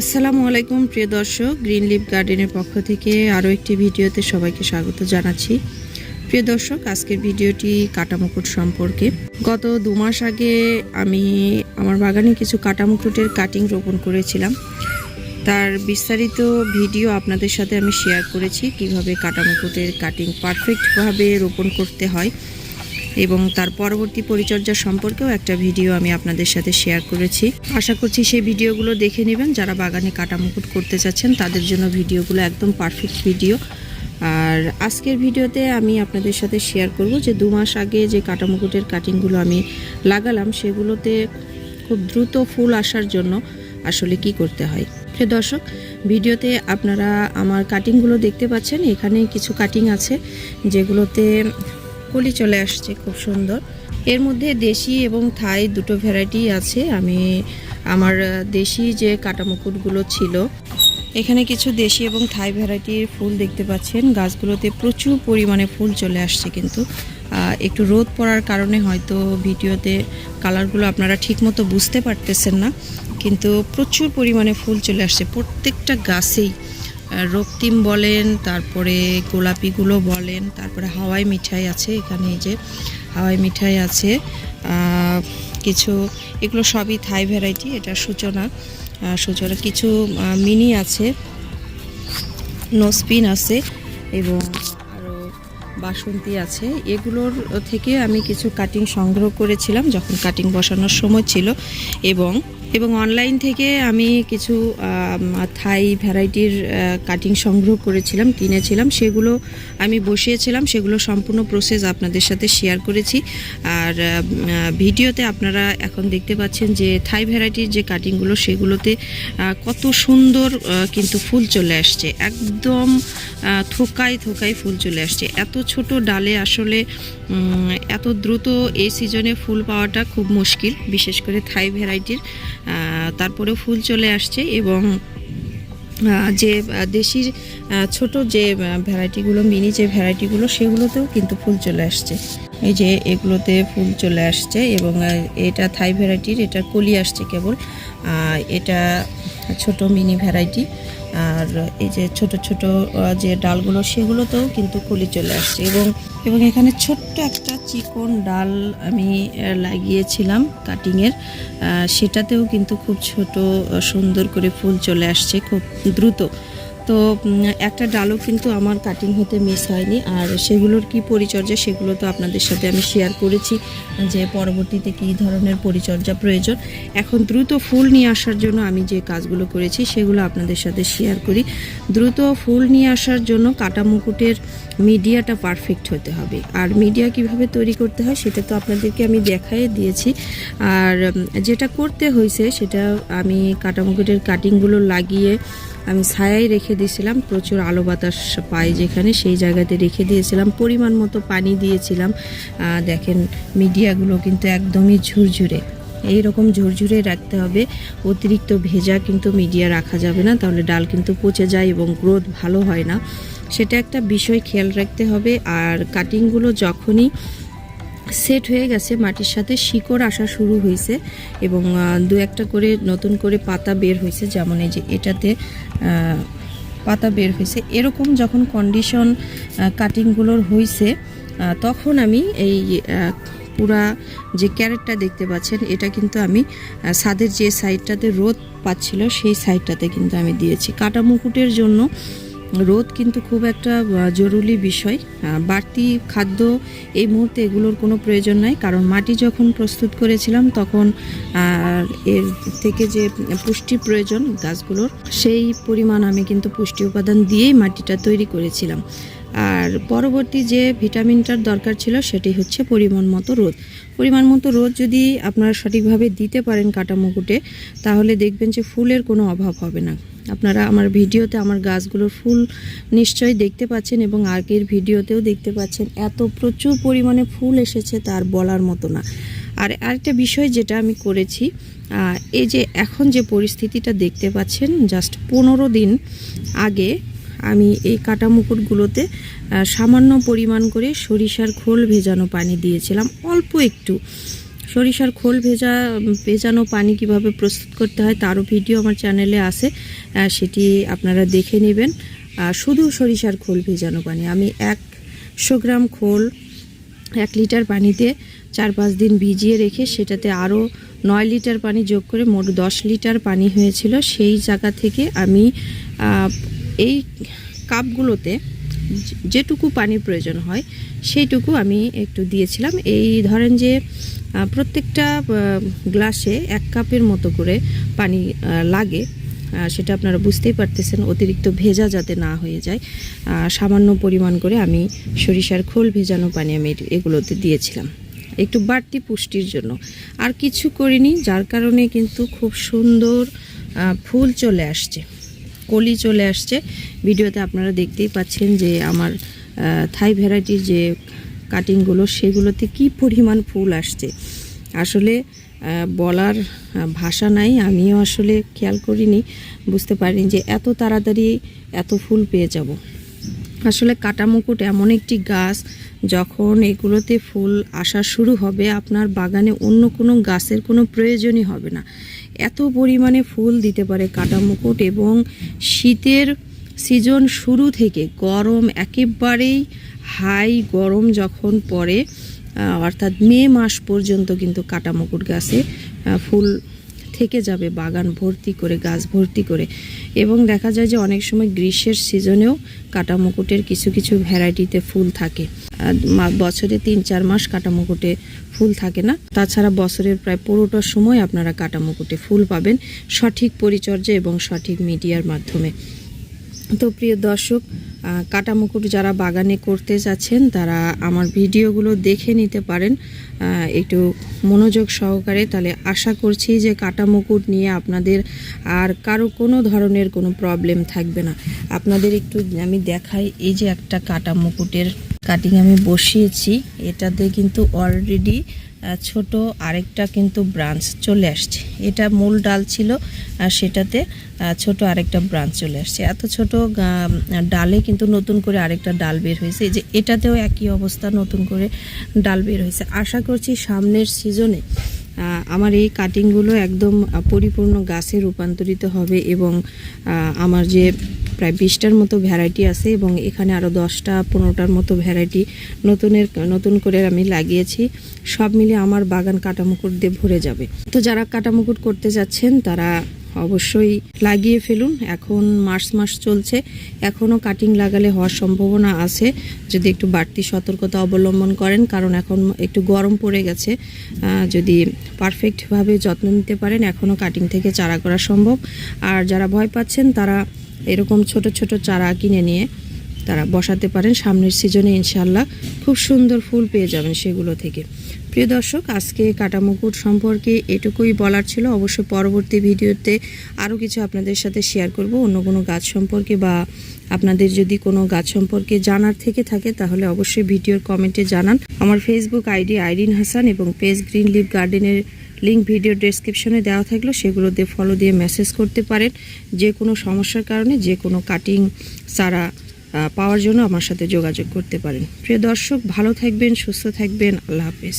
আসসালামু আলাইকুম, প্রিয় দর্শক। গ্রিন লিফ গার্ডেনের পক্ষ থেকে আরও একটি ভিডিওতে সবাইকে স্বাগত জানাচ্ছি। প্রিয় দর্শক, আজকের ভিডিওটি কাটামুকুট সম্পর্কে। গত দু মাস আগে আমি আমার বাগানে কিছু কাটামুকুটের কাটিং রোপণ করেছিলাম। তার বিস্তারিত ভিডিও আপনাদের সাথে আমি শেয়ার করেছি, কীভাবে কাটামুকুটের কাটিং পারফেক্টভাবে রোপণ করতে হয়। এবং তার পরবর্তী পরিচর্যা সম্পর্কেও একটা ভিডিও আমি আপনাদের সাথে শেয়ার করেছি। আশা করছি সেই ভিডিওগুলো দেখে নেবেন। যারা বাগানে কাটামুকুট করতে চাচ্ছেন, তাদের জন্য ভিডিওগুলো একদম পারফেক্ট ভিডিও আর আজকের ভিডিওতে আমি আপনাদের সাথে শেয়ার করব যে দু মাস আগে যে কাটামুকুটের কাটিংগুলো আমি লাগালাম, সেগুলোতে খুব দ্রুত ফুল আসার জন্য আসলে কি করতে হয়? প্রিয় দর্শক, ভিডিওতে আপনারা আমার কাটিংগুলো দেখতে পাচ্ছেন। এখানে কিছু কাটিং আছে, যেগুলোতে কলি চলে আসছে, খুব সুন্দর। এর মধ্যে দেশি এবং থাই দুটো ভ্যারাইটি আছে। আমি, আমার দেশি যে কাটামুকুটগুলো ছিল, এখানে কিছু দেশি এবং থাই ভ্যারাইটির ফুল দেখতে পাচ্ছেন। গাছগুলোতে প্রচুর পরিমাণে ফুল চলে আসছে কিন্তু। একটু রোদ পড়ার কারণে হয়তো ভিডিওতে কালারগুলো আপনারা ঠিকমতো বুঝতে পারতেছেন না, কিন্তু প্রচুর পরিমাণে ফুল চলে আসছে। প্রত্যেকটা গাছেই রক্তিম বলেন, তারপরে গোলাপিগুলো বলেন, তারপরে হাওয়াই মিঠাই আছে এখানে এই যে, হাওয়াই মিঠাই আছে কিছু, এগুলো সবই থাই ভ্যারাইটি, এটা সূচনা সূচনা, কিছু মিনি আছে নোসপিন আছে, এবং আরও বাসন্তী আছে। এগুলোর থেকে আমি কিছু কাটিং সংগ্রহ করেছিলাম যখন কাটিং বসানোর সময় ছিল, এবং এবং অনলাইন থেকে আমি কিছু থাই ভ্যারাইটির কাটিং সংগ্রহ করেছিলাম, কিনেছিলাম। সেগুলো আমি বসিয়েছিলাম, সেগুলো সম্পূর্ণ প্রসেস আপনাদের সাথে শেয়ার করেছি। আর ভিডিওতে আপনারা এখন দেখতে পাচ্ছেন যে থাই ভ্যারাইটির যে কাটিংগুলো সেগুলোতে কত সুন্দর কিন্তু ফুল চলে আসছে। একদম থোকায় থোকায় ফুল চলে আসছে। এত ছোট ডালে আসলে এত দ্রুত এই সিজনে ফুল পাওয়াটা খুব মুশকিল, বিশেষ করে থাই ভ্যারাইটির তারপরেও ফুল চলে আসছে এবং যে দেশির ছোট যে ভ্যারাইটিগুলো, মিনি যে ভ্যারাইটিগুলো, সেগুলোতেও কিন্তু ফুল চলে আসছে। এই যে, এগুলোতে ফুল চলে আসছে এবং এটা থাই ভ্যারাইটির, এটা কলি আসছে কেবল। এটা ছোট মিনি ভ্যারাইটি আর এই যে ছোট ছোট যে ডালগুলো, সেগুলোতেও কিন্তু কলি চলে আসছে। এবং এবং এখানে ছোট্ট একটা চিকন ডাল আমি লাগিয়েছিলাম কাটিংয়ের সেটাতেও কিন্তু খুব ছোট, সুন্দর করে ফুল চলে আসছে খুব দ্রুত। তো একটা ডালও কিন্তু আমার কাটিং হতে মিস হয়নি। আর সেগুলোর কি পরিচর্যা সেগুলো তো আপনাদের সাথে আমি শেয়ার করেছি যে পরবর্তীতে কি ধরনের পরিচর্যা প্রয়োজন। এখন দ্রুত ফুল নিয়ে আসার জন্য আমি যে কাজগুলো করেছি সেগুলো আপনাদের সাথে শেয়ার করি। দ্রুত ফুল নিয়ে আসার জন্য কাটা মুকুটের মিডিয়াটা পারফেক্ট হতে হবে। আর মিডিয়া কীভাবে তৈরি করতে হয় সেটা তো আপনাদেরকে আমি দেখাই দিয়েছি। আর যেটা করতে হয়েছে সেটা আমি কাটা মুকুটের কাটিংগুলো লাগিয়ে আমি ছায়ায় রেখে দিয়েছিলাম। প্রচুর আলো বাতাস পাই যেখানে, সেই জায়গাতে রেখে দিয়েছিলাম। পরিমাণ মতো পানি দিয়েছিলাম। দেখেন মিডিয়াগুলো কিন্তু একদমই ঝুরঝুরে। এই রকম ঝুরঝুরে রাখতে হবে। অতিরিক্ত ভেজা কিন্তু মিডিয়া রাখা যাবে না। তাহলে ডাল কিন্তু পচে যায় এবং গ্রোথ ভালো হয় না। সেটা একটা বিষয় খেয়াল রাখতে হবে। আর কাটিংগুলো যখনই সেট হয়ে গেছে মাটির সাথে, শিকড় আসা শুরু হয়েছে এবং দু একটা করে নতুন করে পাতা বের হয়েছে। যেমন এই যে এটাতে পাতা বের হয়েছে। এরকম যখন কন্ডিশন কাটিংগুলোর হয়েছে তখন আমি এই পুরা যে ক্যারেটটা দেখতে পাচ্ছেন, এটা কিন্তু আমি ছাদের যে সাইডটাতে রোদ পাচ্ছিল, সেই সাইডটাতে কিন্তু আমি দিয়েছি। কাটা মুকুটের জন্য রোদ কিন্তু খুব একটা জরুরি বিষয়। বাড়তি খাদ্য এই মুহূর্তে এগুলোর কোনো প্রয়োজন নাই, কারণ মাটি যখন প্রস্তুত করেছিলাম তখন এর থেকে যে পুষ্টি প্রয়োজন গাছগুলোর, সেই পরিমাণ আমি কিন্তু পুষ্টি উপাদান দিয়েই মাটিটা তৈরি করেছিলাম। আর পরবর্তী যে ভিটামিনটার দরকার ছিল সেটি হচ্ছে পরিমাণ মতো রোদ। পরিমাণ মতো রোদ যদি আপনারা সঠিকভাবে দিতে পারেন কাটা মুকুটে তাহলে দেখবেন যে ফুলের কোনো অভাব হবে না। আপনারা আমার ভিডিওতে আমার গাছগুলোর ফুল নিশ্চয়ই দেখতে পাচ্ছেন এবং আগের ভিডিওতেও দেখতে পাচ্ছেন এত প্রচুর পরিমাণে ফুল এসেছে তার বলার মতো না। আর আরেকটা বিষয় যেটা আমি করেছি এই যে এখন যে পরিস্থিতিটা দেখতে পাচ্ছেন, জাস্ট পনেরো দিন আগে আমি এই কাটা মুকুটগুলোতে সামান্য পরিমাণ করে সরিষার খোল ভেজানো পানি দিয়েছিলাম, অল্প একটু। সরিষার খোল ভেজা, ভেজানো পানি কীভাবে প্রস্তুত করতে হয় তারও ভিডিও আমার চ্যানেলে আছে সেটি আপনারা দেখে নেবেন। শুধু সরিষার খোল ভেজানো পানি, আমি একশো গ্রাম খোল, এক লিটার পানিতে চার পাঁচ দিন ভিজিয়ে রেখে সেটাতে আরও নয় লিটার পানি যোগ করে মোট দশ লিটার পানি হয়েছিল। সেই জায়গা থেকে আমি এই কাপগুলোতে যেটুকু পানির প্রয়োজন হয়, সেইটুকু আমি একটু দিয়েছিলাম। এই ধরেন যে প্রত্যেকটা গ্লাসে এক কাপের মতো করে পানি লাগে। সেটা আপনারা বুঝতেই পারতেছেন, অতিরিক্ত ভেজা যাতে না হয়ে যায়। সামান্য পরিমাণ করে আমি সরিষার খোল ভেজানো পানি আমি এগুলোতে দিয়েছিলাম। একটু বাড়তি পুষ্টির জন্য। আর কিছু করিনি, যার কারণে কিন্তু খুব সুন্দর ফুল চলে আসছে। কলি চলে আসছে। ভিডিওতে আপনারা দেখতেই পাচ্ছেন যে আমার থাই ভ্যারাইটির যে কাটিংগুলো, সেগুলোতে কি পরিমাণ ফুল আসছে। আসলে বলার ভাষা নাই, আমিও আসলে খেয়াল করিনি। বুঝতে পারিনি যে এত তাড়াতাড়ি এত ফুল পেয়ে যাব। আসলে কাটা মুকুট এমন একটি গাছ, যখন এগুলোতে ফুল আসা শুরু হবে, আপনার বাগানে অন্য কোনো গাছের কোনো প্রয়োজনই হবে না। এত পরিমাণে ফুল দিতে পারে কাটা মুকুট এবং শীতের সিজন শুরু থেকে গরম একেবারেই হাই গরম যখন পড়ে অর্থাৎ মে মাস পর্যন্ত কিন্তু কাটা মুকুট গাছে ফুল থেকে যাবে বাগান ভর্তি করে, গাছ ভর্তি করে। এবং দেখা যায় যে অনেক সময় গ্রীষ্মের সিজনেও কাটা মুকুটের কিছু কিছু ভ্যারাইটিতে ফুল থাকে। বছরে তিন চার মাস কাটা মুকুটে ফুল থাকে না। তাছাড়া বছরের প্রায় পুরোটা সময় আপনারা কাটা মুকুটে ফুল পাবেন সঠিক পরিচর্যা এবং সঠিক মিডিয়ার মাধ্যমে। তো প্রিয় দর্শক কাটা মুকুট যারা বাগানে করতে যাচ্ছেন, তারা আমার ভিডিওগুলো দেখে নিতে পারেন। একটু মনোযোগ সহকারে। তাহলে আশা করছি যে কাটা মুকুট নিয়ে আপনাদের আর কারও কোনো ধরনের কোনো প্রবলেম থাকবে না। আপনাদের একটু আমি দেখাই, এই যে একটা কাটা মুকুটের কাটিং আমি বসিয়েছি। এটাতে কিন্তু অলরেডি ছোট আরেকটা কিন্তু ব্রাঞ্চ চলে আসছে। এটা মূল ডাল ছিল, আর সেটাতে ছোট আরেকটা ব্রাঞ্চ চলে আসছে। এত ছোট ডালে কিন্তু নতুন করে আরেকটা ডাল বের হয়েছে। যে এটাতেও একই অবস্থা, নতুন করে ডাল বের হয়েছে। আশা করছি সামনের সিজনে আমার এই কাটিংগুলো একদম পরিপূর্ণ গাছে রূপান্তরিত হবে এবং আমার যে প্রায় বিশটার মতো ভ্যারাইটি আছে এবং এখানে আরও দশটা, পনেরোটার মতো ভ্যারাইটি নতুনের, নতুন করে আমি লাগিয়েছি। সব মিলে আমার বাগান কাটামুকুট দিয়ে ভরে যাবে। তো যারা কাটামুকুট করতে যাচ্ছেন, তারা অবশ্যই লাগিয়ে ফেলুন। এখন মার্চ মাস চলছে। এখনও কাটিং লাগালে হওয়ার সম্ভাবনা আছে। যদি একটু বাড়তি সতর্কতা অবলম্বন করেন, কারণ এখন একটু গরম পড়ে গেছে। যদি পারফেক্টভাবে যত্ন নিতে পারেন এখনও কাটিং থেকে চারা করা সম্ভব। আর যারা ভয় পাচ্ছেন, তারা এরকম ছোট ছোট চারা কিনে নিয়ে তারা বসাতে পারেন। সামনের সিজনে ইনশাল্লাহ খুব সুন্দর ফুল পেয়ে যাবেন সেগুলো থেকে। প্রিয় দর্শক, আজকে কাটা মুকুট সম্পর্কে এটুকুই বলার ছিল। অবশ্য পরবর্তী ভিডিওতে আরও কিছু আপনাদের সাথে শেয়ার করব। অন্য কোনো গাছ সম্পর্কে বা আপনাদের যদি কোনো গাছ সম্পর্কে জানার থেকে থাকে, তাহলে অবশ্যই ভিডিওর কমেন্টে জানান। আমার ফেসবুক আইডি আইরিন হাসান এবং পেজ গ্রিন লিভ গার্ডেনের লিঙ্ক ভিডিও ডেসক্রিপশনে দেওয়া থাকল সেগুলোতে ফলো দিয়ে মেসেজ করতে পারেন। যে কোনো সমস্যার কারণে, যে কোনো কাটিং সারা পাওয়ার জন্য আমার সাথে যোগাযোগ করতে পারেন। প্রিয় দর্শক, ভালো থাকবেন, সুস্থ থাকবেন, আল্লাহ হাফেজ।